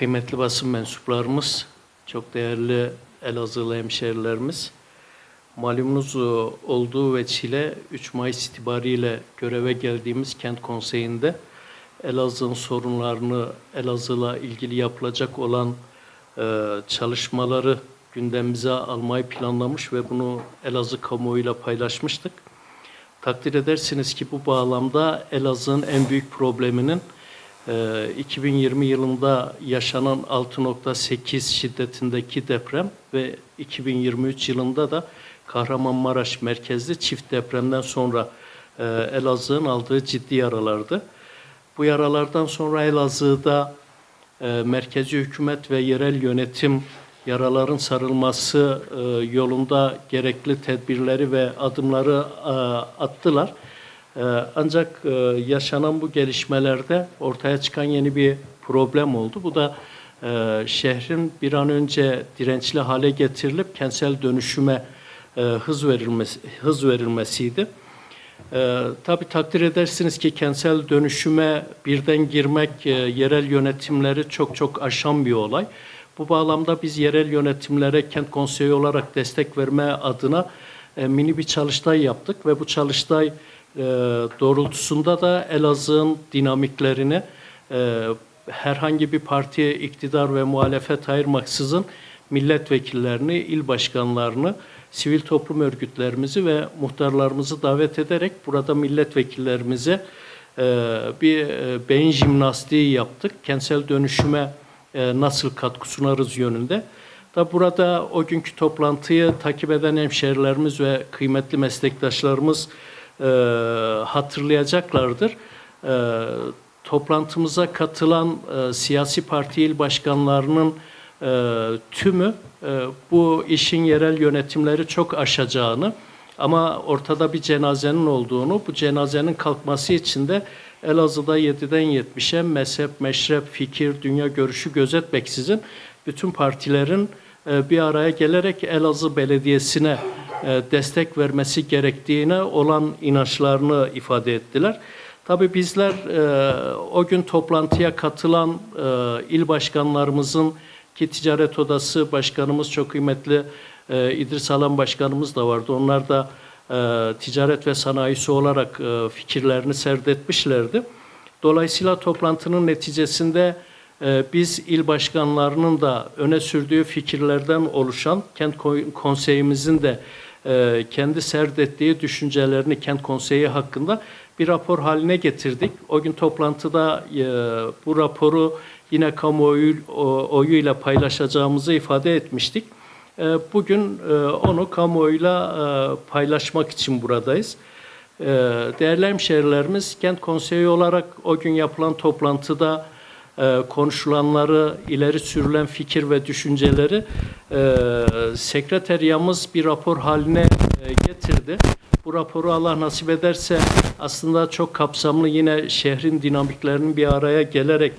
kıymetli basın mensuplarımız, çok değerli Elazığlı hemşehrilerimiz, malumunuz e, olduğu veçile 3 Mayıs itibariyle göreve geldiğimiz kent konseyinde Elazığ'ın sorunlarını, Elazığ'la ilgili yapılacak olan e, çalışmaları gündemimize almayı planlamış ve bunu Elazığ kamuoyuyla paylaşmıştık. Takdir edersiniz ki bu bağlamda Elazığ'ın en büyük probleminin 2020 yılında yaşanan 6.8 şiddetindeki deprem ve 2023 yılında da Kahramanmaraş merkezli çift depremden sonra e, Elazığ'ın aldığı ciddi yaralardı. Bu yaralardan sonra Elazığ'da e, merkezi hükümet ve yerel yönetim yaraların sarılması e, yolunda gerekli tedbirleri ve adımları attılar. E, ancak e, yaşanan bu gelişmelerde ortaya çıkan yeni bir problem oldu. Bu da e, şehrin bir an önce dirençli hale getirilip kentsel dönüşüme e, hız verilmesi hız verilmesiydi. Ee, tabii takdir edersiniz ki kentsel dönüşüme birden girmek yerel yönetimleri çok çok aşan bir olay. Bu bağlamda biz yerel yönetimlere kent konseyi olarak destek verme adına mini bir çalıştay yaptık ve bu çalıştay e, doğrultusunda da Elazığ'ın dinamiklerini e, herhangi bir partiye iktidar ve muhalefet ayırmaksızın milletvekillerini, il başkanlarını, sivil toplum örgütlerimizi ve muhtarlarımızı davet ederek burada milletvekillerimize e, bir e, beyin jimnastiği yaptık. Kentsel dönüşüme e, nasıl katkı sunarız yönünde. Da burada o günkü toplantıyı takip eden hemşehrilerimiz ve kıymetli meslektaşlarımız e, hatırlayacaklardır. E, toplantımıza katılan e, siyasi parti il başkanlarının e, tümü e, bu işin yerel yönetimleri çok aşacağını ama ortada bir cenazenin olduğunu, bu cenazenin kalkması için de Elazığ'da 7'den 70'e mezhep, meşrep, fikir, dünya görüşü gözetmeksizin bütün partilerin e, bir araya gelerek Elazığ Belediyesi'ne destek vermesi gerektiğine olan inançlarını ifade ettiler. Tabii bizler e, o gün toplantıya katılan il başkanlarımızın ki Ticaret Odası Başkanımız çok kıymetli İdris Alan Başkanımız da vardı. Onlar da ticaret ve sanayisi olarak fikirlerini serdetmişlerdi. Dolayısıyla toplantının neticesinde biz il başkanlarının da öne sürdüğü fikirlerden oluşan kent konseyimizin de kendi serdettiği düşüncelerini kent konseyi hakkında bir rapor haline getirdik. O gün toplantıda bu raporu yine kamuoyu oyuyla paylaşacağımızı ifade etmiştik. Bugün onu kamuoyuyla paylaşmak için buradayız. Değerli hemşehrilerimiz, kent konseyi olarak o gün yapılan toplantıda konuşulanları, ileri sürülen fikir ve düşünceleri sekreteriyamız bir rapor haline getirdi. Bu raporu Allah nasip ederse aslında çok kapsamlı yine şehrin dinamiklerinin bir araya gelerek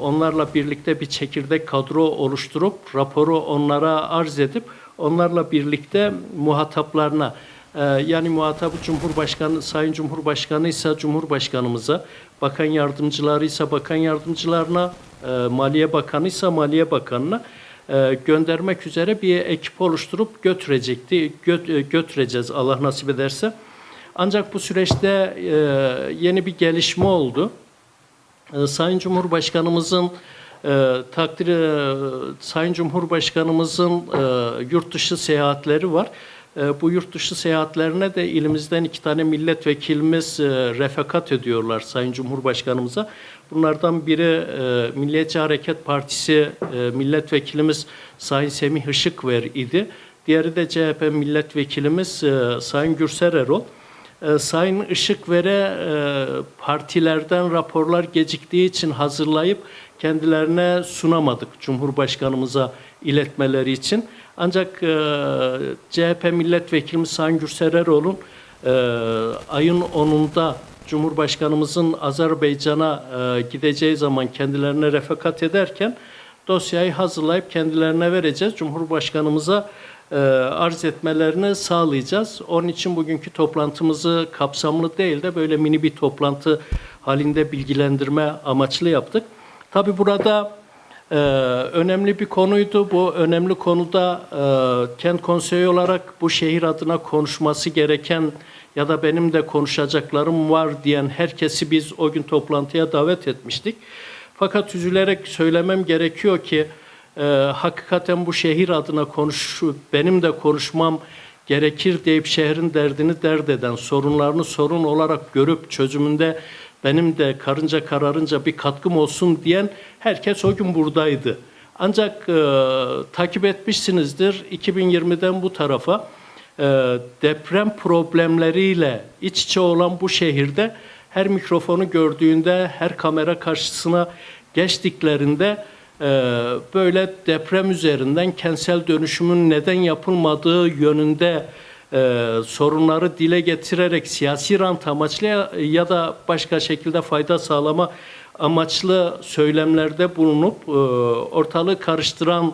onlarla birlikte bir çekirdek kadro oluşturup raporu onlara arz edip onlarla birlikte muhataplarına yani muhatabı Cumhurbaşkanı, Sayın Cumhurbaşkanı ise Cumhurbaşkanımıza, bakan yardımcıları ise bakan yardımcılarına, Maliye Bakanı ise Maliye Bakanına göndermek üzere bir ekip oluşturup götürecekti, götüreceğiz Allah nasip ederse. Ancak bu süreçte yeni bir gelişme oldu. Sayın Cumhurbaşkanımızın e, Sayın Cumhurbaşkanımızın e, yurt dışı seyahatleri var. E, bu yurt dışı seyahatlerine de ilimizden iki tane milletvekilimiz e, refakat ediyorlar Sayın Cumhurbaşkanımıza. Bunlardan biri e, Milliyetçi Hareket Partisi e, milletvekilimiz Sayın Semih Işıkver idi. Diğeri de CHP milletvekilimiz Sayın Gürser Erol. Sayın Işıkver'e partilerden raporlar geciktiği için hazırlayıp kendilerine sunamadık Cumhurbaşkanımıza iletmeleri için. Ancak e, CHP milletvekilimiz Sayın Gürser Erol'un e, ayın 10'unda Cumhurbaşkanımızın Azerbaycan'a e, gideceği zaman kendilerine refakat ederken dosyayı hazırlayıp kendilerine vereceğiz. Cumhurbaşkanımıza e, arz etmelerini sağlayacağız. Onun için bugünkü toplantımızı kapsamlı değil de böyle mini bir toplantı halinde bilgilendirme amaçlı yaptık. Tabi burada Ee, önemli bir konuydu. Bu önemli konuda e, kent konseyi olarak bu şehir adına konuşması gereken ya da benim de konuşacaklarım var diyen herkesi biz o gün toplantıya davet etmiştik. Fakat üzülerek söylemem gerekiyor ki e, hakikaten bu şehir adına konuş, benim de konuşmam gerekir deyip şehrin derdini dert eden, sorunlarını sorun olarak görüp çözümünde benim de karınca kararınca bir katkım olsun diyen herkes o gün buradaydı. Ancak e, takip etmişsinizdir 2020'den bu tarafa e, deprem problemleriyle iç içe olan bu şehirde her mikrofonu gördüğünde, her kamera karşısına geçtiklerinde e, böyle deprem üzerinden kentsel dönüşümün neden yapılmadığı yönünde e, sorunları dile getirerek siyasi rant amaçlı ya- da başka şekilde fayda sağlama amaçlı söylemlerde bulunup e, ortalığı karıştıran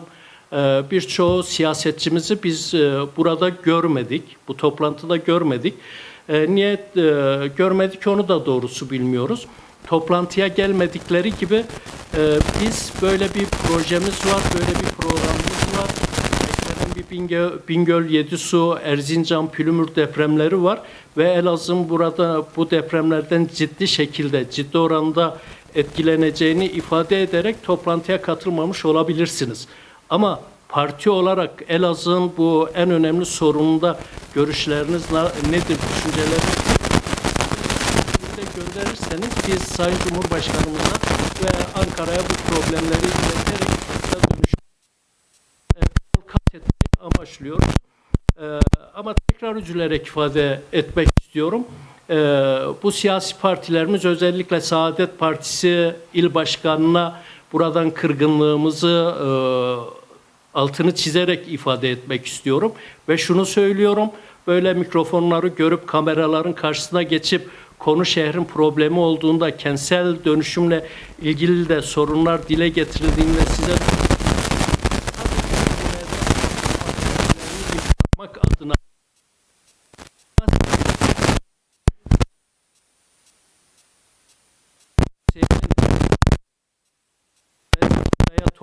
e, birçoğu siyasetçimizi biz e, burada görmedik, bu toplantıda görmedik. E, Niye e, görmedik onu da doğrusu bilmiyoruz. Toplantıya gelmedikleri gibi e, biz böyle bir projemiz var, böyle bir bir Bingöl, Bingöl, Yedisu, Erzincan, Pülümür depremleri var ve Elazığ'ın burada bu depremlerden ciddi şekilde, ciddi oranda etkileneceğini ifade ederek toplantıya katılmamış olabilirsiniz. Ama parti olarak Elazığ'ın bu en önemli sorununda görüşleriniz nedir, düşünceleriniz gönderirseniz biz Sayın Cumhurbaşkanımıza ve Ankara'ya bu problemleri ileterek kat amaçlıyoruz. E, ama tekrar üzülerek ifade etmek istiyorum. E, bu siyasi partilerimiz özellikle Saadet Partisi il başkanına buradan kırgınlığımızı e, altını çizerek ifade etmek istiyorum ve şunu söylüyorum. Böyle mikrofonları görüp kameraların karşısına geçip konu şehrin problemi olduğunda kentsel dönüşümle ilgili de sorunlar dile getirildiğinde size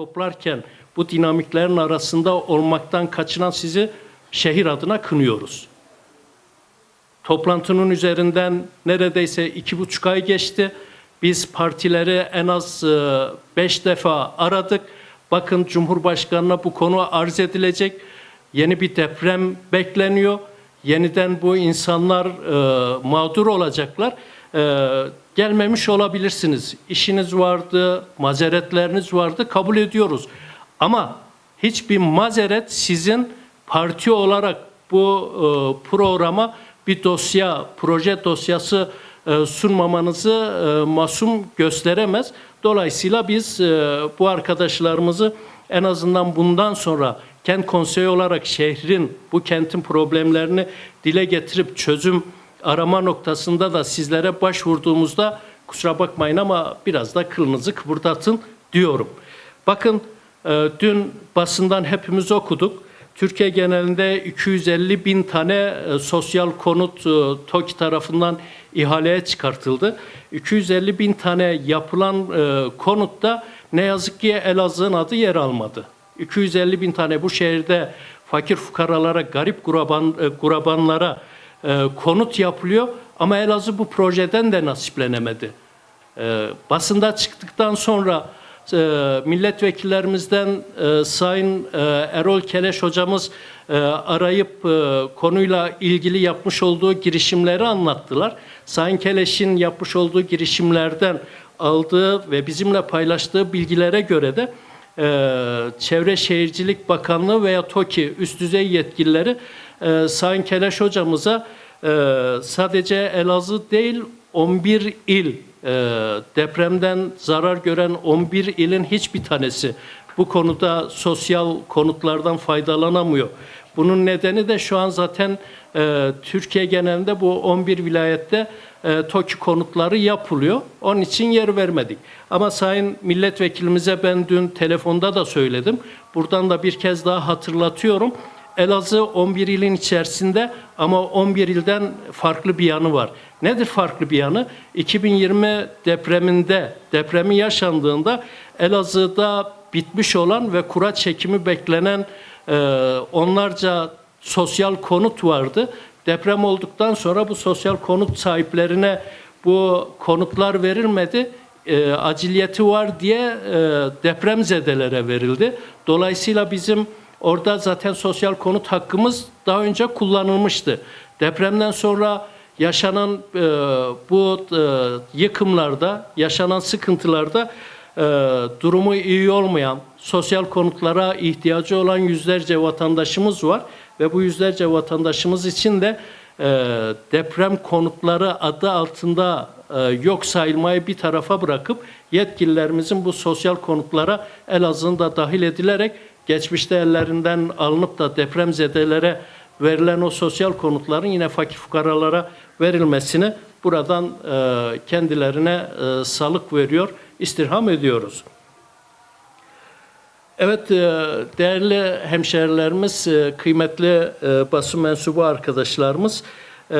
toplarken bu dinamiklerin arasında olmaktan kaçınan sizi şehir adına kınıyoruz. Toplantının üzerinden neredeyse iki buçuk ay geçti. Biz partileri en az e, beş defa aradık. Bakın Cumhurbaşkanı'na bu konu arz edilecek. Yeni bir deprem bekleniyor. Yeniden bu insanlar e, mağdur olacaklar. E, gelmemiş olabilirsiniz. İşiniz vardı, mazeretleriniz vardı. Kabul ediyoruz. Ama hiçbir mazeret sizin parti olarak bu e, programa bir dosya, proje dosyası e, sunmamanızı e, masum gösteremez. Dolayısıyla biz e, bu arkadaşlarımızı en azından bundan sonra kent konseyi olarak şehrin, bu kentin problemlerini dile getirip çözüm arama noktasında da sizlere başvurduğumuzda kusura bakmayın ama biraz da kılınızı kıpırdatın diyorum. Bakın e, dün basından hepimiz okuduk. Türkiye genelinde 250 bin tane e, sosyal konut e, TOKİ tarafından ihaleye çıkartıldı. 250 bin tane yapılan e, konutta ne yazık ki Elazığ'ın adı yer almadı. 250 bin tane bu şehirde fakir fukaralara, garip guraban, e, e, konut yapılıyor ama Elazığ bu projeden de nasiplenemedi. E, basında çıktıktan sonra e, milletvekillerimizden e, Sayın e, Erol Keleş hocamız e, arayıp e, konuyla ilgili yapmış olduğu girişimleri anlattılar. Sayın Keleş'in yapmış olduğu girişimlerden aldığı ve bizimle paylaştığı bilgilere göre de e, Çevre Şehircilik Bakanlığı veya TOKİ üst düzey yetkilileri e, Sayın Keleş hocamıza e, sadece Elazığ değil 11 il e, depremden zarar gören 11 ilin hiçbir tanesi bu konuda sosyal konutlardan faydalanamıyor. Bunun nedeni de şu an zaten e, Türkiye genelinde bu 11 vilayette e, TOKİ konutları yapılıyor. Onun için yer vermedik. Ama Sayın Milletvekilimize ben dün telefonda da söyledim. Buradan da bir kez daha hatırlatıyorum. Elazığ 11 ilin içerisinde ama 11 ilden farklı bir yanı var. Nedir farklı bir yanı? 2020 depreminde, depremi yaşandığında Elazığ'da bitmiş olan ve kura çekimi beklenen e, onlarca sosyal konut vardı. Deprem olduktan sonra bu sosyal konut sahiplerine bu konutlar verilmedi. E, aciliyeti var diye e, depremzedelere verildi. Dolayısıyla bizim orada zaten sosyal konut hakkımız daha önce kullanılmıştı. Depremden sonra yaşanan e, bu e, yıkımlarda, yaşanan sıkıntılarda e, durumu iyi olmayan, sosyal konutlara ihtiyacı olan yüzlerce vatandaşımız var ve bu yüzlerce vatandaşımız için de e, deprem konutları adı altında e, yok sayılmayı bir tarafa bırakıp yetkililerimizin bu sosyal konutlara Elazığ'ın da dahil edilerek geçmişte ellerinden alınıp da depremzedelere verilen o sosyal konutların yine fakir fukaralara verilmesini buradan e, kendilerine e, salık veriyor, istirham ediyoruz. Evet, e, değerli hemşehrilerimiz, e, kıymetli e, basın mensubu arkadaşlarımız, e,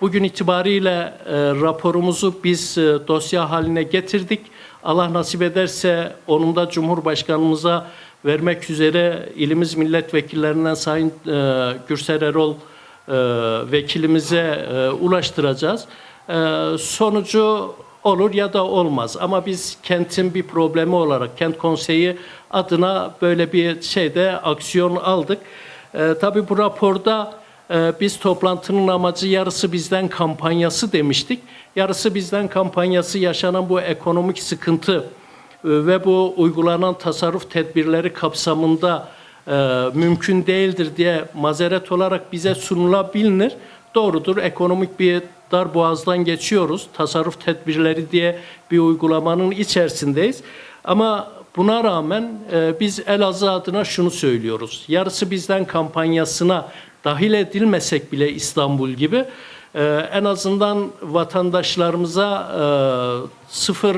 bugün itibariyle e, raporumuzu biz e, dosya haline getirdik. Allah nasip ederse onun da Cumhurbaşkanımıza vermek üzere ilimiz milletvekillerinden Sayın e, Gürsel Erol e, vekilimize e, ulaştıracağız. E, sonucu olur ya da olmaz ama biz kentin bir problemi olarak kent konseyi adına böyle bir şeyde aksiyon aldık. E, tabii bu raporda e, biz toplantının amacı yarısı bizden kampanyası demiştik. Yarısı bizden kampanyası yaşanan bu ekonomik sıkıntı ve bu uygulanan tasarruf tedbirleri kapsamında e, mümkün değildir diye mazeret olarak bize sunulabilir. Doğrudur ekonomik bir dar boğazdan geçiyoruz. Tasarruf tedbirleri diye bir uygulamanın içerisindeyiz. Ama buna rağmen e, biz Elazığ adına şunu söylüyoruz. Yarısı bizden kampanyasına dahil edilmesek bile İstanbul gibi e, en azından vatandaşlarımıza e, sıfır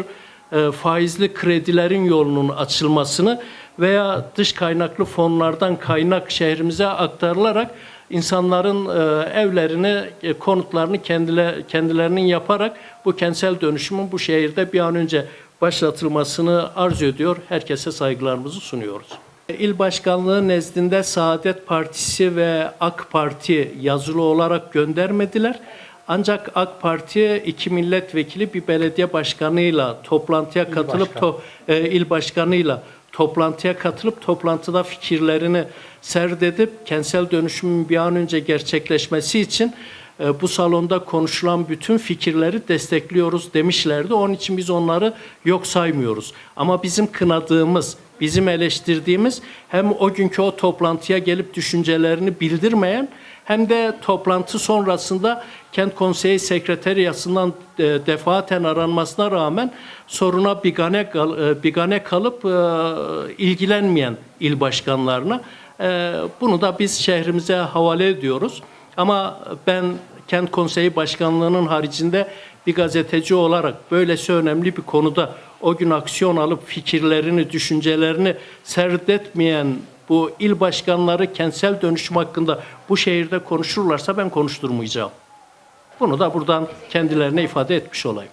faizli kredilerin yolunun açılmasını veya dış kaynaklı fonlardan kaynak şehrimize aktarılarak insanların e, evlerini, e, konutlarını kendile, kendilerinin yaparak bu kentsel dönüşümün bu şehirde bir an önce başlatılmasını arzu ediyor. Herkese saygılarımızı sunuyoruz. İl Başkanlığı nezdinde Saadet Partisi ve AK Parti yazılı olarak göndermediler. Ancak AK Parti iki milletvekili bir belediye başkanıyla toplantıya katılıp to, e, il başkanıyla toplantıya katılıp toplantıda fikirlerini serdedip kentsel dönüşümün bir an önce gerçekleşmesi için e, bu salonda konuşulan bütün fikirleri destekliyoruz demişlerdi. Onun için biz onları yok saymıyoruz. Ama bizim kınadığımız, bizim eleştirdiğimiz hem o günkü o toplantıya gelip düşüncelerini bildirmeyen hem de toplantı sonrasında kent konseyi sekreteriyasından e, defaten aranmasına rağmen soruna bigane, e, bigane kalıp e, ilgilenmeyen il başkanlarına bunu da biz şehrimize havale ediyoruz. Ama ben kent konseyi başkanlığının haricinde bir gazeteci olarak böylesi önemli bir konuda o gün aksiyon alıp fikirlerini, düşüncelerini serdetmeyen bu il başkanları kentsel dönüşüm hakkında bu şehirde konuşurlarsa ben konuşturmayacağım. Bunu da buradan kendilerine ifade etmiş olayım.